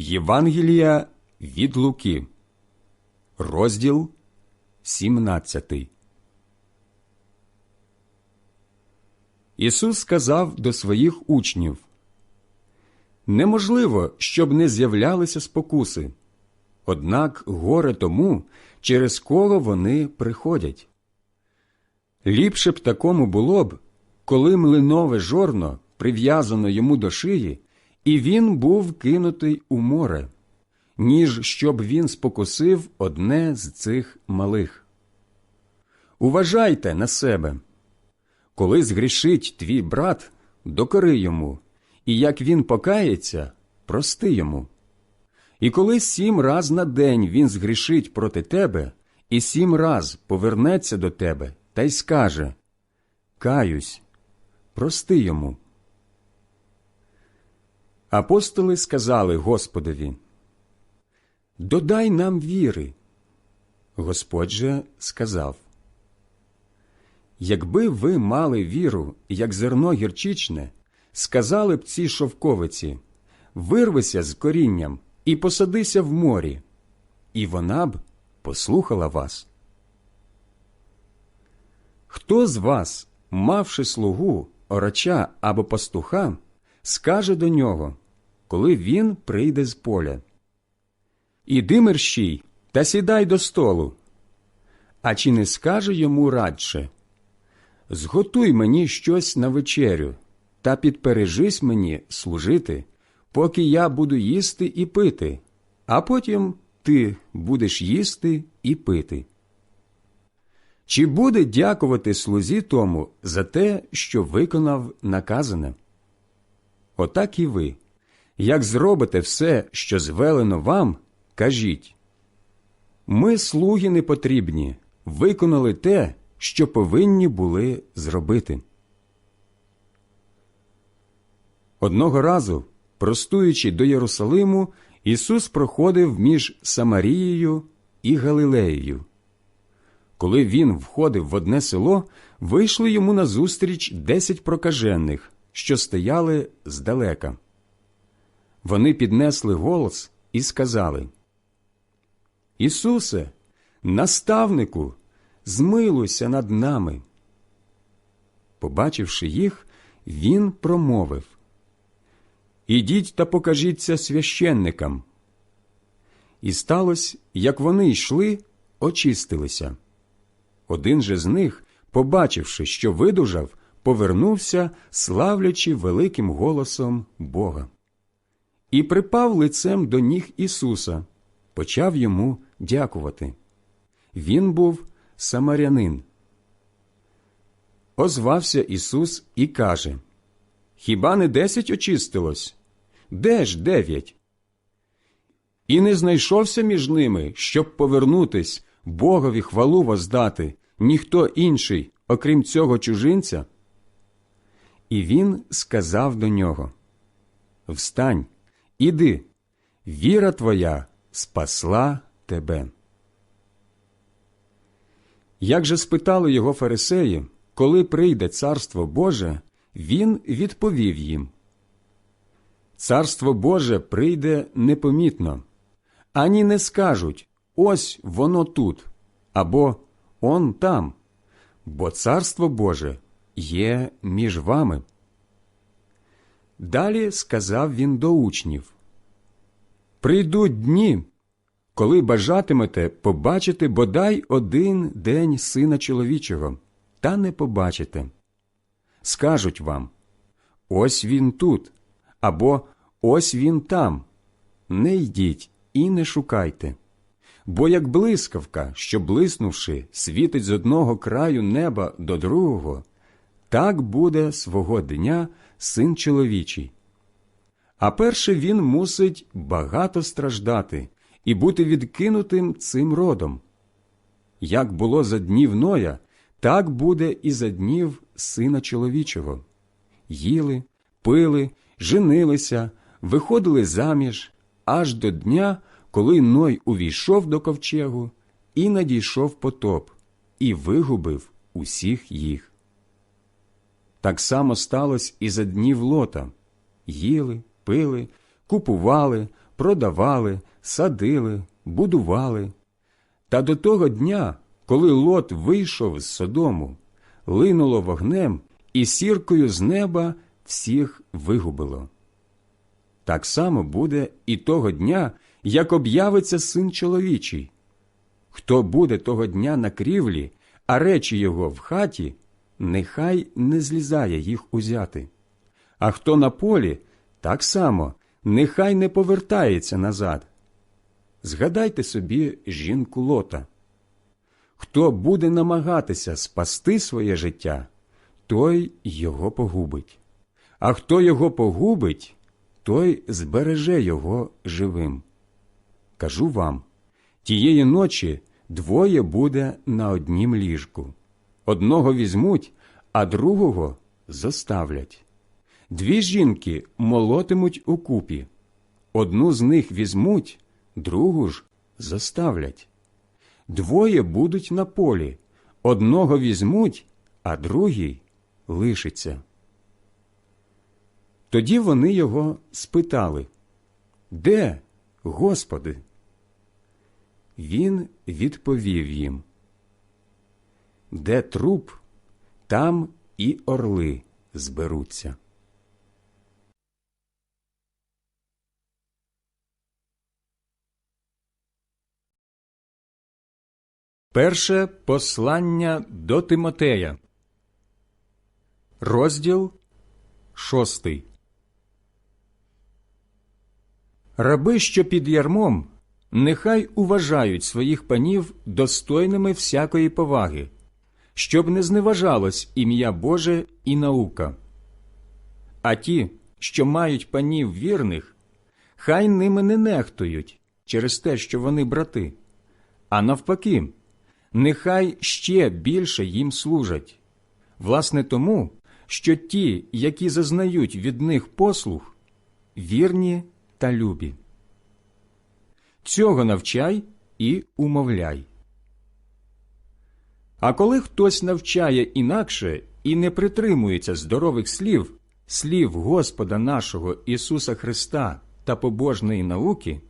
Євангелія від Луки, розділ 17. Ісус сказав до своїх учнів Неможливо, щоб не з'являлися спокуси, однак горе тому, через кого вони приходять. Ліпше б такому було б, коли млинове жорно прив'язано йому до шиї, і він був кинутий у море, ніж щоб він спокусив одне з цих малих. Уважайте на себе. Коли згрішить твій брат, докори йому, і як він покається, прости йому. І коли сім раз на день він згрішить проти тебе, і сім раз повернеться до тебе та й скаже Каюсь, прости йому. Апостоли сказали Господові Додай нам віри. Господь же сказав Якби ви мали віру, як зерно гірчичне, сказали б ці шовковиці Вирвися з корінням і посадися в морі, і вона б послухала вас. Хто з вас, мавши слугу, орача або пастуха, скаже до нього, коли він прийде з поля Іди мерщій та сідай до столу. А чи не скаже йому радше Зготуй мені щось на вечерю та підпережись мені служити, поки я буду їсти і пити, а потім ти будеш їсти і пити. Чи буде дякувати слузі тому за те, що виконав наказане? Отак і ви, як зробите все, що звелено вам, кажіть ми, слуги непотрібні, виконали те, що повинні були зробити. Одного разу, простуючи до Єрусалиму, Ісус проходив між Самарією і Галилеєю. Коли він входив в одне село, вийшли йому назустріч десять прокажених, що стояли здалека. Вони піднесли голос і сказали Ісусе, наставнику, змилуйся над нами. Побачивши їх, він промовив Ідіть та покажіться священникам. І сталося, як вони йшли, очистилися. Один же з них, побачивши, що видужав, повернувся, славлячи великим голосом Бога. І припав лицем до ніг Ісуса, почав йому дякувати. Він був самарянин. Озвався Ісус і каже Хіба не десять очистилось? Де ж дев'ять? І не знайшовся між ними, щоб повернутись, Богові хвалу воздати, ніхто інший, окрім цього чужинця. І він сказав до нього Встань, іди, віра твоя спасла тебе. Як же спитали його фарисеї, коли прийде царство Боже, він відповів їм Царство Боже прийде непомітно, ані не скажуть ось воно тут або он там, бо царство Боже є між вами. Далі сказав він до учнів Прийдуть дні, коли бажатимете побачити бодай один день сина чоловічого, та не побачите. Скажуть вам ось він тут, або ось він там. Не йдіть і не шукайте. Бо як блискавка, що блиснувши, світить з одного краю неба до другого, так буде свого дня син чоловічий. А перше він мусить багато страждати і бути відкинутим цим родом. Як було за днів Ноя, так буде і за днів сина чоловічого. Їли, пили, женилися, виходили заміж аж до дня, коли Ной увійшов до ковчегу і надійшов потоп, і вигубив усіх їх. Так само сталося і за днів лота їли, пили, купували, продавали, садили, будували. Та до того дня, коли Лот вийшов з Содому, линуло вогнем і сіркою з неба всіх вигубило. Так само буде і того дня, як об'явиться син чоловічий. Хто буде того дня на крівлі, а речі його в хаті, нехай не злізає їх узяти. А хто на полі, так само нехай не повертається назад. Згадайте собі жінку лота. Хто буде намагатися спасти своє життя, той його погубить, а хто його погубить, той збереже його живим. Кажу вам тієї ночі двоє буде на однім ліжку. Одного візьмуть, а другого зоставлять. Дві жінки молотимуть у купі. Одну з них візьмуть, другу ж заставлять. Двоє будуть на полі, одного візьмуть, а другий лишиться. Тоді вони його спитали Де, Господи? Він відповів їм Де труп, там і орли зберуться. Перше послання до Тимотея, розділ шостий. Раби, що під ярмом, нехай уважають своїх панів достойними всякої поваги, щоб не зневажалось ім'я Боже і наука. А ті, що мають панів вірних, хай ними не нехтують через те, що вони брати, а навпаки нехай ще більше їм служать, власне тому, що ті, які зазнають від них послуг, вірні та любі. Цього навчай і умовляй. А коли хтось навчає інакше і не притримується здорових слів, слів Господа нашого Ісуса Христа та побожної науки,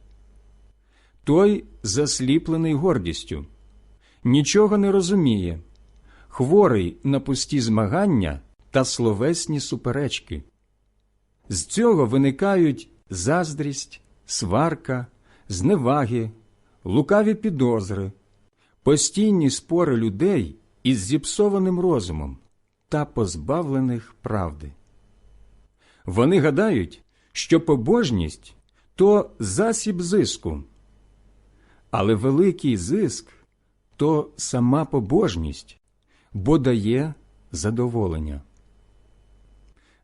той засліплений гордістю нічого не розуміє, хворий на пусті змагання та словесні суперечки. З цього виникають заздрість, сварка, зневаги, лукаві підозри, постійні спори людей із зіпсованим розумом та позбавлених правди. Вони гадають, що побожність то засіб зиску, але великий зиск то сама побожність, бо дає задоволення.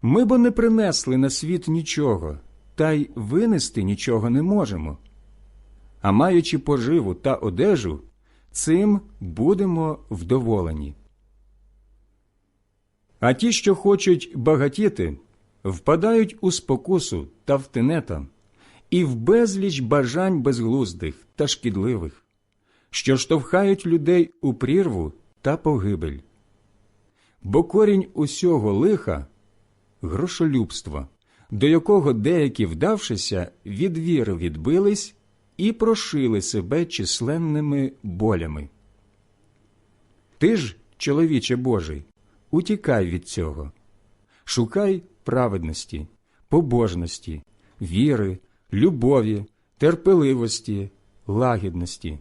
Ми бо не принесли на світ нічого, та й винести нічого не можемо. А маючи поживу та одежу, цим будемо вдоволені. А ті, що хочуть багатіти, впадають у спокусу та в тенета і в безліч бажань безглуздих та шкідливих що штовхають людей у прірву та погибель. Бо корінь усього лиха грошолюбство, до якого деякі, вдавшися, від віри відбились і прошили себе численними болями. Ти ж, чоловіче Божий, утікай від цього, шукай праведності, побожності, віри, любові, терпеливості, лагідності.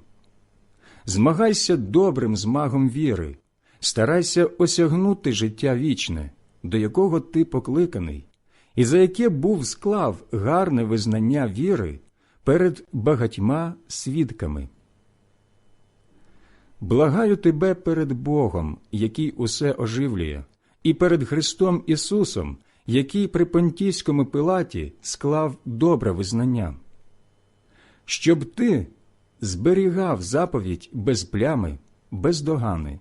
Змагайся добрим змагом віри, старайся осягнути життя вічне, до якого ти покликаний, і за яке був склав гарне визнання віри перед багатьма свідками. Благаю тебе перед Богом, який усе оживлює, і перед Христом Ісусом, який при Понтійському пилаті склав добре визнання, щоб ти зберігав заповідь без плями, без догани,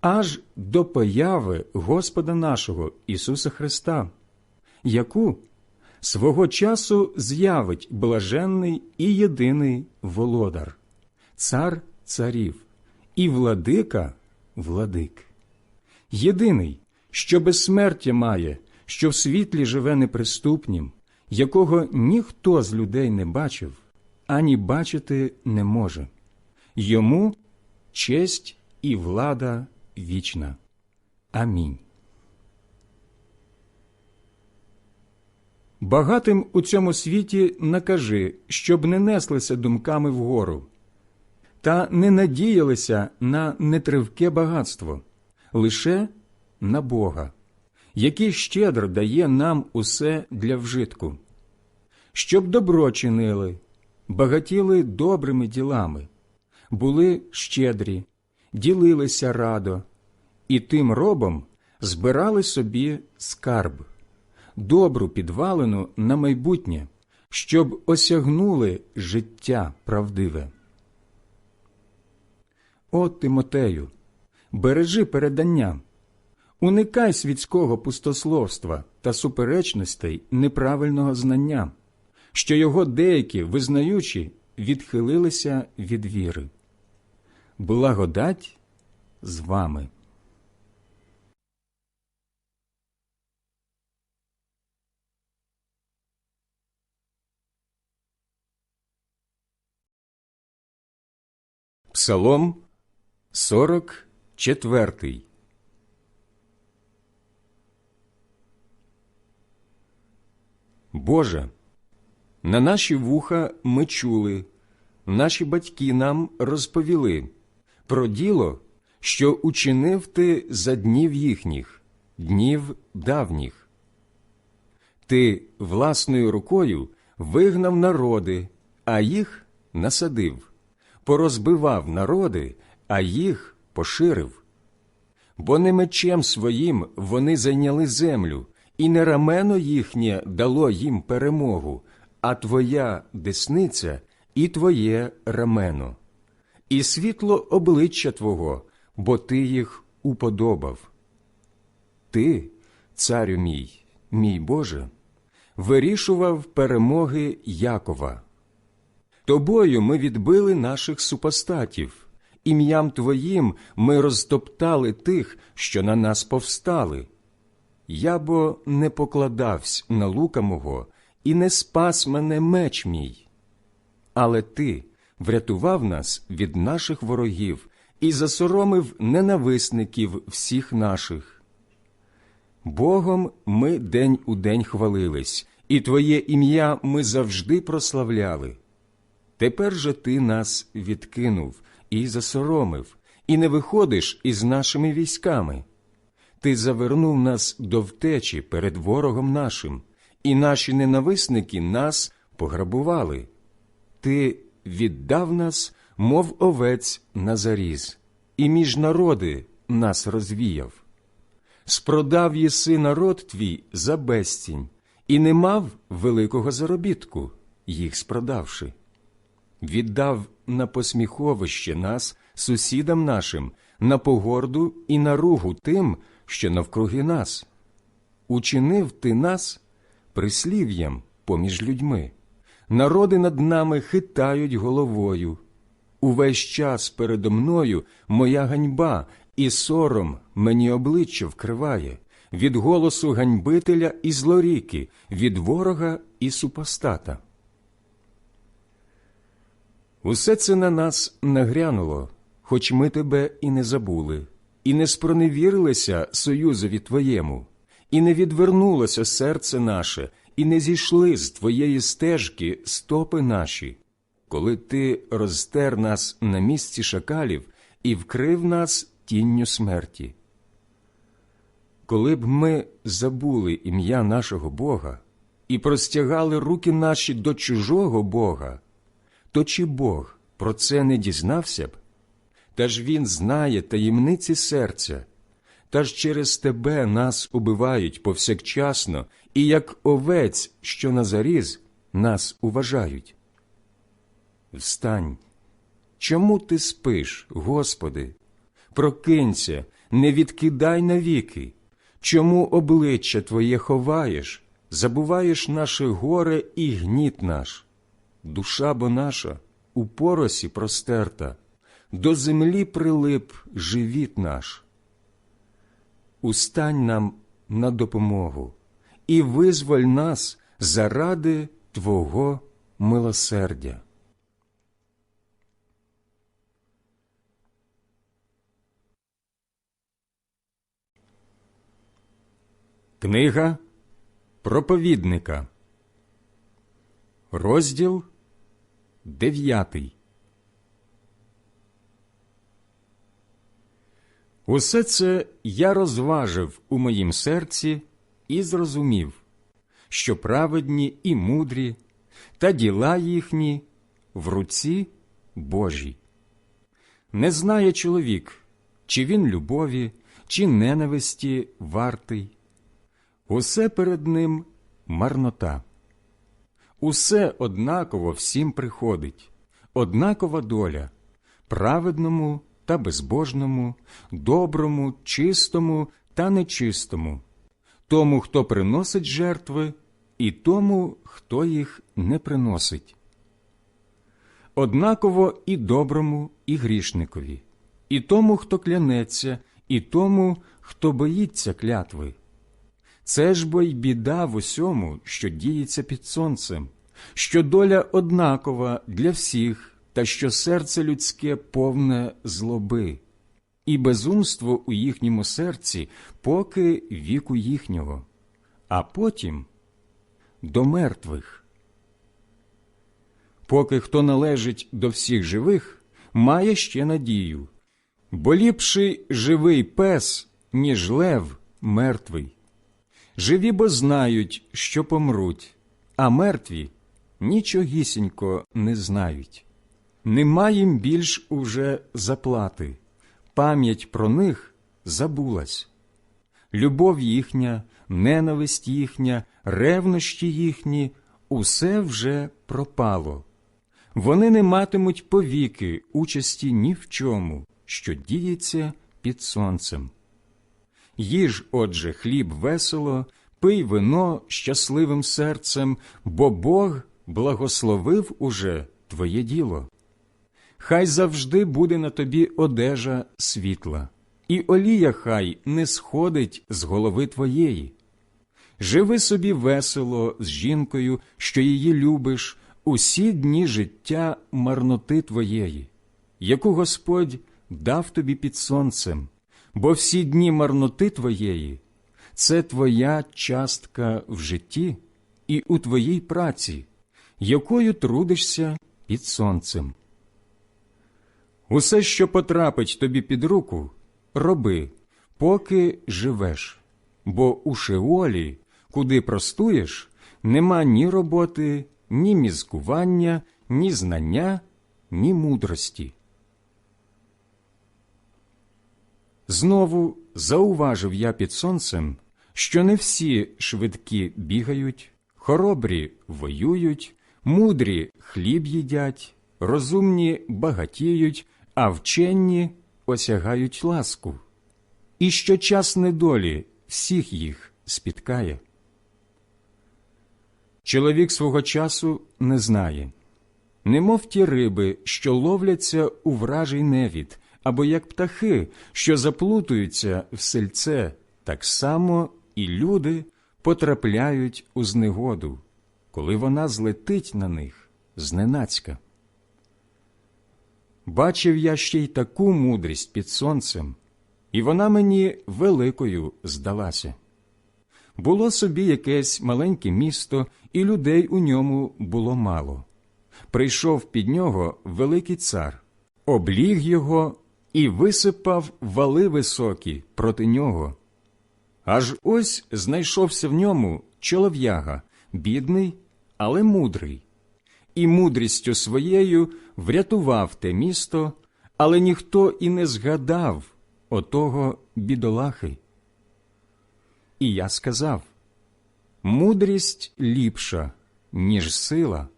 аж до появи Господа нашого Ісуса Христа, яку свого часу з'явить блаженний і єдиний володар, цар царів і владика владик, єдиний, що безсмертя має, що в світлі живе неприступнім, якого ніхто з людей не бачив, ані бачити не може. Йому честь і влада вічна. Амінь. Багатим у цьому світі накажи, щоб не неслися думками вгору, та не надіялися на нетривке багатство, лише на Бога, який щедро дає нам усе для вжитку, щоб добро чинили, багатіли добрими ділами, були щедрі, ділилися радо, і тим робом збирали собі скарб добру підвалину на майбутнє, щоб осягнули життя правдиве. О, Тимотею, бережи передання, уникай світського пустословства та суперечностей неправильного знання, що його деякі, визнаючи, відхилилися від віри. Благодать з вами. Псалом 44 Боже, на наші вуха ми чули, наші батьки нам розповіли про діло, що учинив ти за днів їхніх, днів давніх. Ти власною рукою вигнав народи, а їх насадив порозбивав народи, а їх поширив. Бо не мечем своїм вони зайняли землю, і не рамено їхнє дало їм перемогу, а твоя десниця і твоє рамено, і світло обличчя Твого, бо ти їх уподобав. Ти, царю мій, мій Боже, вирішував перемоги Якова. Тобою ми відбили наших супостатів, ім'ям Твоїм ми розтоптали тих, що на нас повстали. Я бо не покладавсь на лука мого, і не спас мене меч мій. Але ти врятував нас від наших ворогів і засоромив ненависників всіх наших. Богом ми день у день хвалились, і Твоє ім'я ми завжди прославляли. Тепер же ти нас відкинув і засоромив, і не виходиш із нашими військами. Ти завернув нас до втечі перед ворогом нашим, і наші ненависники нас пограбували. Ти віддав нас, мов овець на заріз, і між народи нас розвіяв. Спродав єси народ твій за безцінь, і не мав великого заробітку, їх спродавши віддав на посміховище нас, сусідам нашим, на погорду і на ругу тим, що навкруги нас. Учинив ти нас прислів'ям поміж людьми. Народи над нами хитають головою. Увесь час передо мною моя ганьба і сором мені обличчя вкриває, від голосу ганьбителя і злоріки, від ворога і супостата. Усе це на нас нагрянуло, хоч ми тебе і не забули, і не спроневірилися союзові Твоєму, і не відвернулося серце наше, і не зійшли з Твоєї стежки стопи наші, коли Ти розтер нас на місці шакалів і вкрив нас тінню смерті. Коли б ми забули ім'я нашого Бога і простягали руки наші до чужого Бога то чи Бог про це не дізнався б? Та ж Він знає таємниці серця, та ж через тебе нас убивають повсякчасно, і як овець, що на заріз, нас уважають. Встань, чому ти спиш, Господи? Прокинься, не відкидай навіки, чому обличчя Твоє ховаєш, забуваєш наше горе і гніт наш душа бо наша у поросі простерта, до землі прилип живіт наш. Устань нам на допомогу і визволь нас заради Твого милосердя. Книга проповідника, розділ дев'ятий. Усе це я розважив у моїм серці і зрозумів, що праведні і мудрі, та діла їхні в руці Божій. Не знає чоловік, чи він любові, чи ненависті вартий. Усе перед ним марнота. Усе однаково всім приходить, однакова доля праведному та безбожному, доброму, чистому та нечистому, тому, хто приносить жертви, і тому, хто їх не приносить. Однаково і доброму, і грішникові, і тому, хто клянеться, і тому, хто боїться клятви. Це ж бо й біда в усьому, що діється під сонцем, що доля однакова для всіх, та що серце людське повне злоби, і безумство у їхньому серці, поки віку їхнього, а потім до мертвих. Поки хто належить до всіх живих, має ще надію, бо ліпший живий пес, ніж лев мертвий. Живі бо знають, що помруть, а мертві нічогісінько не знають. Нема їм більш уже заплати, пам'ять про них забулась. Любов їхня, ненависть їхня, ревнощі їхні усе вже пропало. Вони не матимуть повіки участі ні в чому, що діється під сонцем. Їж, отже, хліб весело, пий вино щасливим серцем, бо Бог благословив уже твоє діло. Хай завжди буде на тобі одежа світла, і олія хай не сходить з голови твоєї. Живи собі весело з жінкою, що її любиш, усі дні життя марноти твоєї, яку Господь дав тобі під сонцем, бо всі дні марноти твоєї це твоя частка в житті і у твоїй праці, якою трудишся під сонцем. Усе, що потрапить тобі під руку, роби, поки живеш, бо у Шеолі, куди простуєш, нема ні роботи, ні мізкування, ні знання, ні мудрості. Знову зауважив я під сонцем, що не всі швидкі бігають, хоробрі воюють, мудрі хліб їдять, розумні багатіють, а вчені осягають ласку, і що час недолі всіх їх спіткає. Чоловік свого часу не знає, немов ті риби, що ловляться у вражий невід, або як птахи, що заплутуються в сельце, так само і люди потрапляють у знегоду, коли вона злетить на них зненацька. Бачив я ще й таку мудрість під сонцем, і вона мені великою здалася. Було собі якесь маленьке місто, і людей у ньому було мало. Прийшов під нього великий цар, обліг його і висипав вали високі проти нього. Аж ось знайшовся в ньому чолов'яга, бідний, але мудрий, і мудрістю своєю врятував те місто, але ніхто і не згадав отого бідолахи. І я сказав мудрість ліпша, ніж сила,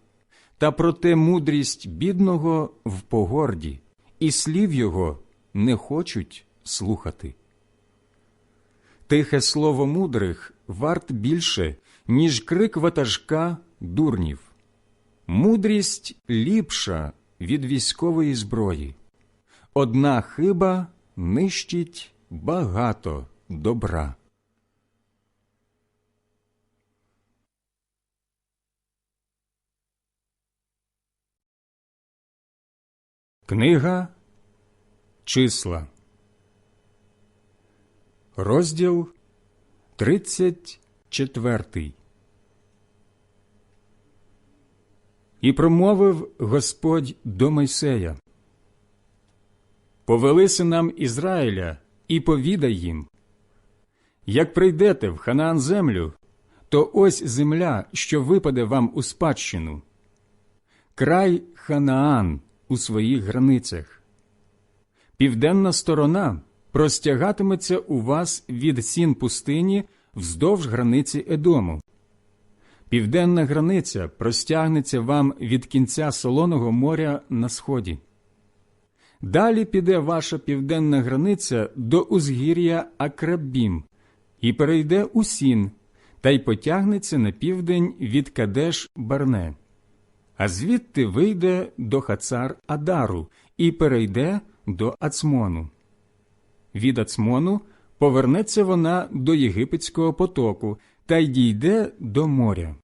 та проте мудрість бідного в погорді, і слів його не хочуть слухати. Тихе слово мудрих варт більше, ніж крик ватажка дурнів. Мудрість ліпша від військової зброї. Одна хиба нищить багато добра. Книга Числа, розділ 34 І промовив Господь до Мойсея Повели синам Ізраїля і повідай їм Як прийдете в Ханаан землю, то ось земля, що випаде вам у спадщину, край Ханаан у своїх границях. Південна сторона простягатиметься у вас від сін пустині вздовж границі Едому. Південна границя простягнеться вам від кінця Солоного моря на сході. Далі піде ваша південна границя до узгір'я Акрабім і перейде у сін, та й потягнеться на південь від Кадеш Барне, а звідти вийде до Хацар Адару і перейде до Ацмону. Від Ацмону повернеться вона до Єгипетського потоку та й дійде до моря.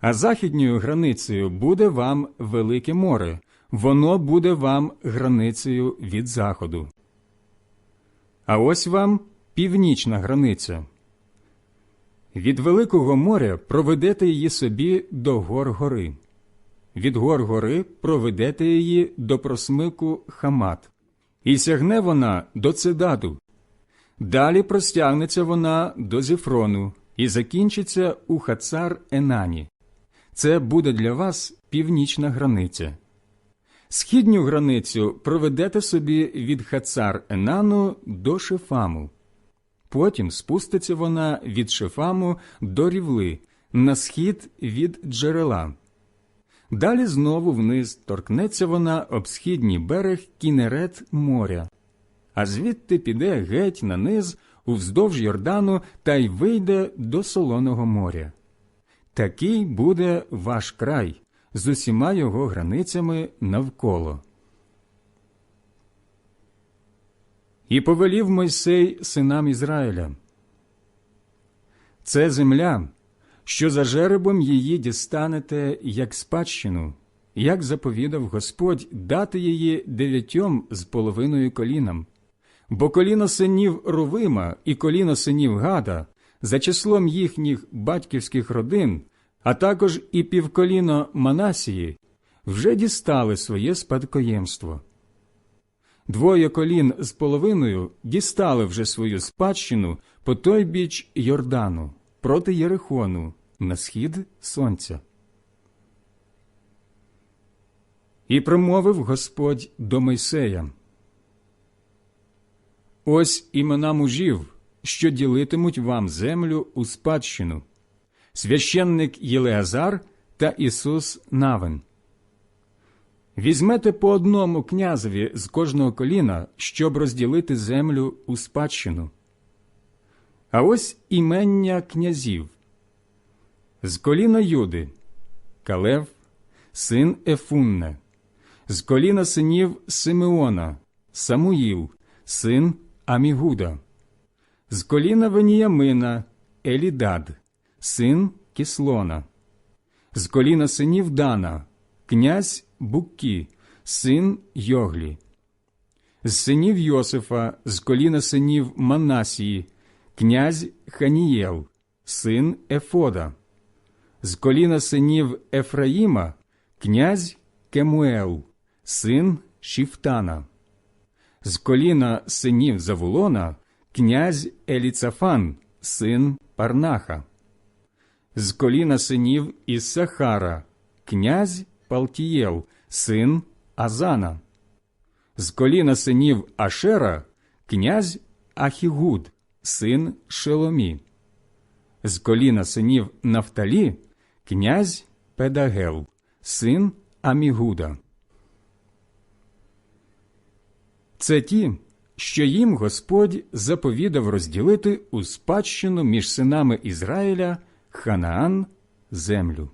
А західньою границею буде вам Велике море, воно буде вам границею від заходу. А ось вам північна границя. Від Великого моря проведете її собі до гор гори. Від гор гори проведете її до просмику Хамат, і сягне вона до Цедаду. Далі простягнеться вона до Зіфрону і закінчиться у Хацар Енані. Це буде для вас північна границя. Східню границю проведете собі від Хацар Енану до Шефаму. Потім спуститься вона від Шефаму до рівли, на схід від джерела. Далі знову вниз торкнеться вона об східній берег кінерет моря, а звідти піде геть на низ уздовж Йордану та й вийде до Солоного моря. Такий буде ваш край з усіма його границями навколо. І повелів Мойсей синам Ізраїля. Це земля, що за жеребом її дістанете як спадщину, як заповідав Господь дати її дев'ятьом з половиною колінам. Бо коліно синів Рувима і коліно синів Гада за числом їхніх батьківських родин, а також і півколіно Манасії, вже дістали своє спадкоємство. Двоє колін з половиною дістали вже свою спадщину по той біч Йордану проти Єрихону на схід сонця. І промовив Господь до Мойсея. Ось імена мужів, що ділитимуть вам землю у спадщину священник Єлеазар та Ісус Навин. Візьмете по одному князеві з кожного коліна, щоб розділити землю у спадщину. А ось імення князів з коліна Юди. Калев, син Ефунне, з коліна синів Симеона, Самуїл, син Амігуда, з коліна Веніямина Елідад, син Кіслона, з коліна синів Дана, князь Буккі, син Йоглі, з синів Йосифа, з коліна синів Манасії, князь Ханієл, син Ефода, з коліна синів Ефраїма, князь Кемуел, син Шіфтана, з коліна синів Завулона, князь Еліцафан, син Парнаха, з коліна синів Іссахара, князь Палтієл, син Азана, з коліна синів Ашера, князь Ахігуд, син Шеломі, з коліна синів Нафталі, князь Педагел, син Амігуда. Це ті, що їм Господь заповідав розділити у спадщину між синами Ізраїля Ханаан землю.